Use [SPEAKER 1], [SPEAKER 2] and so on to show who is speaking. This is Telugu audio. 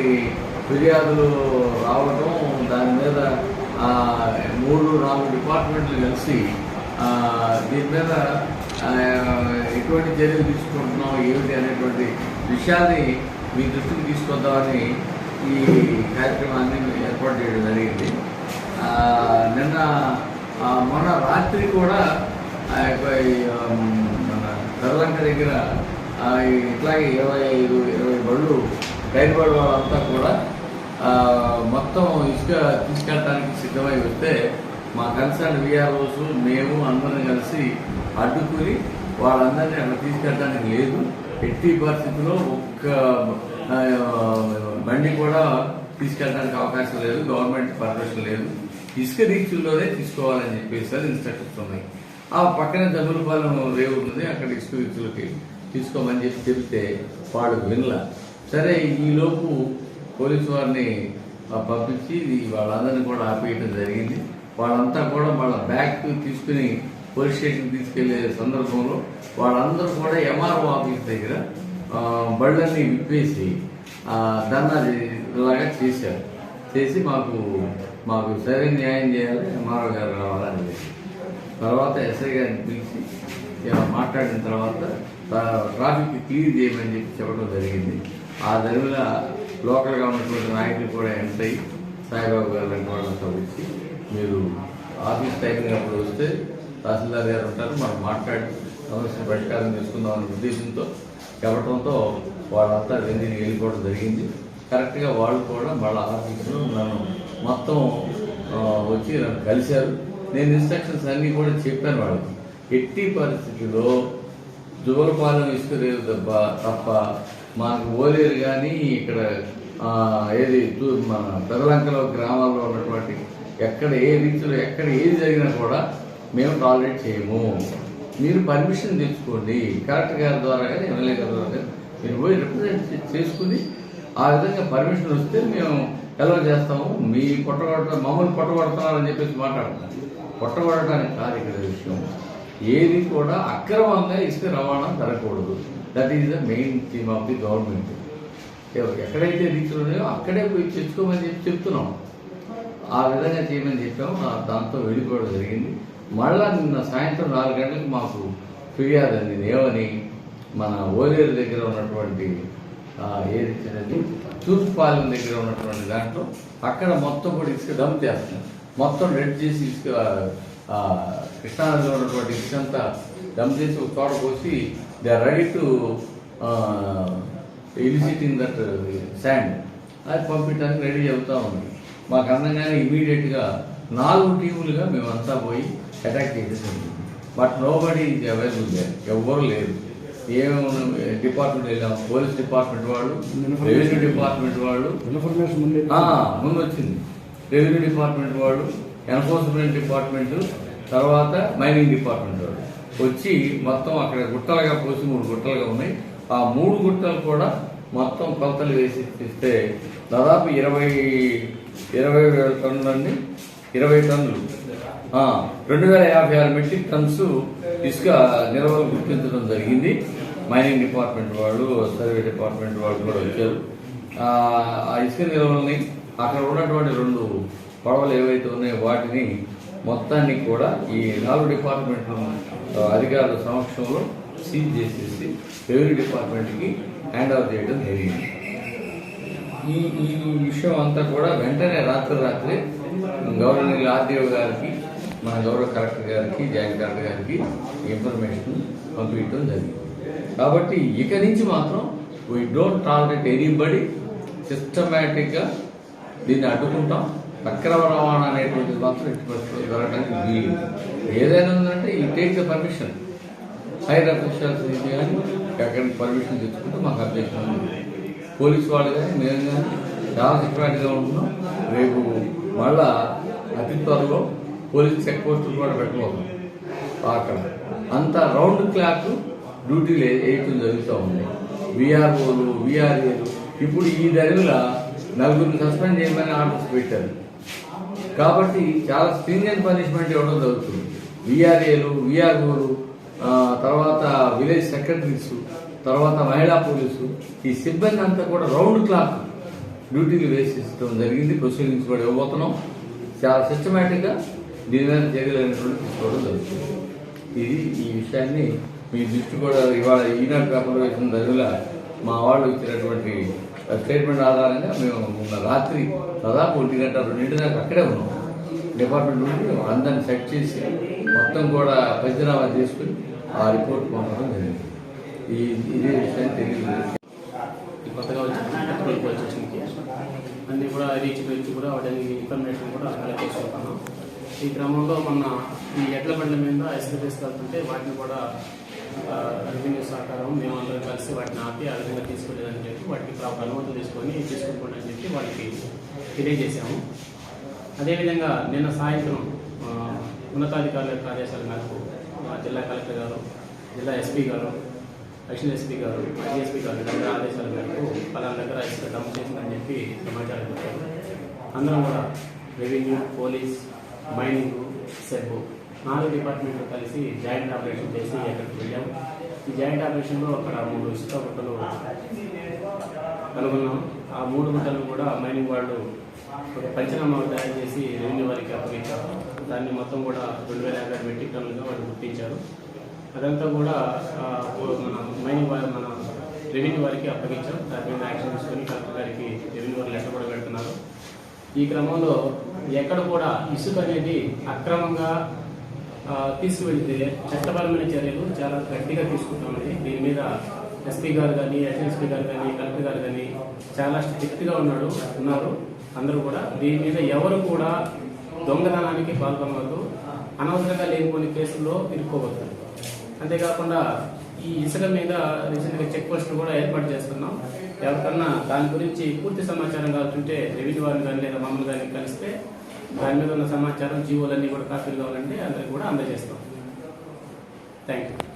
[SPEAKER 1] ఇటువంటి ఫిర్యాదులు రావడం దాని మీద ఆ, మూడు నాలుగు డిపార్ట్మెంట్లు కలిసి ఆ, దీని మీద ఆ, ఎటువంటి చర్యలు తీసుకుంటున్నాం ఏమిటి అనేటువంటి విషయాన్ని మీ దృష్టికి తీసుకొద్దామని ఈ కార్యక్రమాన్ని ఏర్పాటు చేయడం జరిగింది. ఆ, నిన్న మొన్న రాత్రి కూడా ఆ యొక్క మన దగ్గర ఇట్లాగే ఇరవై ఐదు ఇరవై బళ్ళు రైలు బళ్ళు వాళ్ళంతా కూడా మొత్తం ఇసుక తీసుకెళ్ళడానికి సిద్ధమై వస్తే మా కన్సర్న్ విఆర్ఓస్ మేము అందరం కలిసి అడ్డుకుని వాళ్ళందరినీ అక్కడ తీసుకెళ్ళడానికి లేదు. ఎట్టి పరిస్థితుల్లో ఒక్క బండి కూడా తీసుకెళ్ళడానికి అవకాశం లేదు. గవర్నమెంట్ పర్మిషన్ లేదు. ఇసుక రీచుల్లోనే తీసుకోవాలని చెప్పేసి అది ఇన్స్ట్రక్షన్స్ ఉన్నాయి. ఆ పక్కనే జమ్ములపాలెం రేవు ఉంది అక్కడ ఇసుక రీచులకి తీసుకోమని చెప్పి చెప్తే వాడు వినల. సరే ఈలోపు పోలీసు వారిని పంపించి వాళ్ళందరినీ కూడా ఆపేయడం జరిగింది. వాళ్ళంతా కూడా వాళ్ళ బ్యాగ్ తీసుకుని పోలీస్ స్టేషన్ తీసుకెళ్ళే సందర్భంలో వాళ్ళందరూ కూడా ఎంఆర్ఓ ఆఫీస్ దగ్గర బళ్ళని బళ్ళన్నీ విప్పేసి ఆ, లాగా చేశారు. చేసి మాకు మాకు సరైన న్యాయం చేయాలి ఎంఆర్ఓ గారు రావాలని చెప్పి. తర్వాత ఎస్ఐ గారిని పిలిచి మాట్లాడిన తర్వాత ట్రాఫిక్ క్లియర్ చేయమని చెప్పి చెప్పడం జరిగింది. ఆ దరిమిల లోకల్గా ఉన్నటువంటి నాయకులు కూడా ఎంటర్ అయ్యి సాయిబాబు గారు వాళ్ళంతా వచ్చి మీరు ఆఫీస్ టైమింగ్ అప్పుడు వస్తే తహసీల్దార్ గారు ఉంటారు మనం మాట్లాడి సమస్య పరిష్కారం చేసుకుందాం అనే ఉద్దేశంతో చెప్పడంతో వాళ్ళంతా వెండిని వెళ్ళిపోవడం జరిగింది. కరెక్ట్గా వాళ్ళు కూడా వాళ్ళ ఆఫీసులో నన్ను మొత్తం వచ్చి నన్ను కలిశారు. నేను ఇన్స్ట్రక్షన్స్ అన్నీ కూడా చెప్పాను వాళ్ళకి. ఎట్టి పరిస్థితిలో జువలపాలెం ఇసుకరేవు దెబ్బ తప్ప మాకు ఓలేరు కానీ ఇక్కడ ఏది మన పెదలంకలో గ్రామాల్లో ఉన్నటువంటి ఎక్కడ ఏ రీతిలో ఎక్కడ ఏది జరిగినా కూడా మేము టాలరేట్ చేయము. మీరు పర్మిషన్ తెచ్చుకోండి. కలెక్టర్ గారి ద్వారా కానీ ఎమ్మెల్యే గారి ద్వారా కానీ మీరు పోయి రిప్రజెంట్ చేసుకుని ఆ విధంగా పర్మిషన్ వస్తే మేము ఎలా చేస్తాము? మీ పొట్టగొట్ట మమ్మల్ని పొట్టగొడుతున్నారని చెప్పేసి మాట్లాడుతున్నాం పొట్టగొడటానికి కాదు ఇక్కడ విషయం. ఏది కూడా అక్రమంగా ఇసుక రవాణా జరగకూడదు. That is the main theme of the government ఎక్కడైతే రీచ్లు ఉన్నాయో అక్కడే పోయి తెచ్చుకోమని చెప్పి చెప్తున్నాం. ఆ విధంగా చేయమని చెప్పాము. దాంతో వెళ్ళిపోవడం జరిగింది. మళ్ళా నిన్న సాయంత్రం నాలుగు గంటలకు మాకు ఫిర్యాదు అందింది. ఏమని? మన ఓలేరు దగ్గర ఉన్నటువంటి ఏది చిన్నది తూర్పుపాలెం దగ్గర ఉన్నటువంటి దాంట్లో అక్కడ మొత్తం కూడా ఇసుక డంప్ చేస్తున్నాం. మొత్తం రెడ్ చేసి ఇసుక కృష్ణానదిలో ఉన్నటువంటి అంతా డంప్ చేసి ఒక చోట పోసి they are ready to eliciting that sand. అది పంపించడానికి రెడీ చెబుతా ఉంది. మాకు అందంగానే ఇమీడియట్గా నాలుగు టీములుగా మేమంతా పోయి అటాక్ చేసేసాము but nobody is available లేరు ఎవ్వరు లేరు. ఏం డిపార్ట్మెంట్ వెళ్ళాం. పోలీస్ డిపార్ట్మెంట్ వాళ్ళు రెవెన్యూ డిపార్ట్మెంట్ వాళ్ళు.
[SPEAKER 2] ముందు
[SPEAKER 1] వచ్చింది రెవెన్యూ డిపార్ట్మెంట్ వాళ్ళు ఎన్ఫోర్స్మెంట్ డిపార్ట్మెంట్ తర్వాత మైనింగ్ డిపార్ట్మెంట్ వాళ్ళు వచ్చి మొత్తం అక్కడ గుట్టలుగా పోసి మూడు గుట్టలుగా ఉన్నాయి. ఆ మూడు గుట్టలు కూడా మొత్తం కొలతలు వేసి ఇస్తే దాదాపు ఇరవై ఇరవై వేల టన్నులండి ఇరవై టన్నులు. రెండు వేల యాభై ఆరు మెట్రిక్ టన్స్ ఇసుక నిల్వలు గుర్తించడం జరిగింది. మైనింగ్ డిపార్ట్మెంట్ వాళ్ళు సర్వే డిపార్ట్మెంట్ వాళ్ళు కూడా వచ్చారు. ఆ ఆ ఇసుక నిల్వల్ని అక్కడ ఉన్నటువంటి రెండు పడవలు ఏవైతే ఉన్నాయో వాటిని మొత్తాన్ని కూడా ఈ నాలుగు డిపార్ట్మెంట్ల అధికారుల సమక్షంలో సీజ్ చేసేసి రెవెన్యూ డిపార్ట్మెంట్కి హ్యాండ్ ఓవర్ చేయడం జరిగింది. ఈ ఈ విషయం అంతా కూడా వెంటనే రాత్రి రాత్రి గవర్నర్ ఆర్డీఓ గారికి మన గౌరవ కలెక్టర్ గారికి జాయింట్ కలెక్టర్ గారికి ఇన్ఫర్మేషన్ పంపించడం జరిగింది. కాబట్టి ఇక నుంచి మాత్రం వీ డోంట్ టాలరేట్ ఎనీబడి సిస్టమేటిక్గా దీన్ని అడ్డుకుంటాం. అక్రమ రవాణా అనేటువంటిది మాత్రం ఎట్టి పరిస్థితుల్లో జరగడానికి వీలు ఏదైనా ఉందంటే ఈ take the permission. Higher officials కానీ ఎక్కడికి పర్మిషన్ తెచ్చుకుంటే మాకు అభ్యర్థం పోలీసు వాళ్ళు కానీ మేము కానీ చాలా సెక్యూరిటీగా ఉంటున్నాం. రేపు మళ్ళా అతి త్వరలో పోలీస్ చెక్ పోస్టులు కూడా పెట్టబోతున్నాం. అక్కడ అంత రౌండ్ క్లాక్ డ్యూటీలు వేయటం జరుగుతూ ఉంది. విఆర్ఓలు విఆర్ఏలు ఇప్పుడు ఈ దరిలో నలుగురిని సస్పెండ్ చేయమని ఆర్డర్స్ పెట్టారు. కాబట్టి చాలా స్ట్రింజెంట్ పనిష్మెంట్ ఇవ్వడం జరుగుతుంది. విఆర్ఏలు విఆర్ఓలు తర్వాత విలేజ్ సెక్రటరీస్ తర్వాత మహిళా పోలీసు ఈ సిబ్బంది అంతా కూడా రౌండ్ క్లాక్ డ్యూటీలు వేసిస్తడం జరిగింది ప్రొసీడింగ్స్ కూడా ఇవ్వబోతున్నాం. చాలా సిస్టమేటిక్గా దీని మీద చర్యలైనటువంటి తీసుకోవడం జరుగుతుంది. ఇది ఈ విషయాన్ని మీ దృష్టి కూడా ఇవాళ ఈనాడు పేపర్లో వేసిన దగ్గర మా వాళ్ళు ఇచ్చినటువంటి స్టేట్మెంట్ ఆధారంగా మేము రాత్రి దాదాపు ఒంటి గంట రెండింటి దాకా అక్కడే ఉన్నాం. డిపార్ట్మెంట్ నుండి అందరిని సెట్ చేసి మొత్తం కూడా పంచనామా చేసుకుని ఆ రిపోర్ట్ పంపడం జరిగింది. ఈ ఇదే విషయాన్ని తెలియదు.
[SPEAKER 2] కొత్తగా వచ్చిన పెట్రోల్ అన్నీ కూడా రీచ్ గురించి కూడా వాటిని ఇన్ఫర్మేషన్ కూడా కలెక్ట్ చేసుకుంటాను ఈ క్రమంలో మొన్న ఈ ఎడ్ల బండ్ల మీద ఇసుక వాటిని కూడా రెవెన్యూ సహకారం మేమందరం కలిసి వాటిని ఆపి ఆ విధంగా చెప్పి వాటికి ప్రాపర్ అనుమతులు తీసుకొని తీసుకుంటామని అని చెప్పి వాళ్ళకి తెలియజేశాము. అదేవిధంగా నిన్న సాయంత్రం ఉన్నతాధికారుల యొక్క ఆదేశాల మేరకు జిల్లా కలెక్టర్ గారు జిల్లా ఎస్పీ గారు అడిషనల్ ఎస్పీ గారు ఐఎస్పీ గారు దగ్గర ఆదేశాల మేరకు పలానా దగ్గర ఇసుక డంప్ చేసిందని చెప్పి సమాచారం ఇచ్చారు అందరం కూడా రెవెన్యూ పోలీస్ మైనింగ్ సెబ్బు నాలుగు డిపార్ట్మెంట్లు కలిసి జాయింట్ ఆపరేషన్ చేసి అక్కడికి వెళ్ళాం. ఈ జాయింట్ ఆపరేషన్లో అక్కడ మూడు ఇసుక గుట్టలు కనుగొన్నాం. ఆ మూడు గుట్టలు కూడా మైనింగ్ వాళ్ళు ఒక పంచనామా తయారు చేసి రెవెన్యూ వారికి అప్పగించారు. దాన్ని మొత్తం కూడా రెండు వేల యాభై మెట్రిక్ టన్నులుగా వాళ్ళు గుర్తించారు. అదంతా కూడా మన మైనింగ్ వారి మన రెవెన్యూ వారికి అప్పగించాం. దాని మీద యాక్షన్ తీసుకొని కలెక్టర్ గారికి రెవెన్యూ వారు లెటర్ కూడా పెడుతున్నారు. ఈ క్రమంలో ఎక్కడ కూడా ఇసుక అనేది అక్రమంగా తీసుకువెళ్తే చట్టపరమైన చర్యలు చాలా గట్టిగా తీసుకుంటామని దీని మీద ఎస్పీ గారు కానీ ఎస్ఎస్పీ గారు కానీ కలెక్టర్ గారు కానీ చాలా స్ట్రిక్ట్గా ఉన్నాడు ఉన్నారు. అందరూ కూడా దీని మీద ఎవరు కూడా దొంగతనానికి పాల్గొనవద్దు అనవసరంగా లేనిపోని కేసుల్లో ఇరుక్కోవద్దు. అంతేకాకుండా ఈ ఇసుక మీద రీసెంట్గా చెక్ పోస్టులు కూడా ఏర్పాటు చేస్తున్నాం. ఎవరికన్నా దాని గురించి పూర్తి సమాచారం కావాలంటే రెవెన్యూ వారిని కానీ లేదా మమ్మల్ని కానీ కలిస్తే దాని మీద ఉన్న సమాచారం జీవోలన్నీ కూడా కాపీలు కావాలంటే అందరికి కూడా అందజేస్తాం. Thank you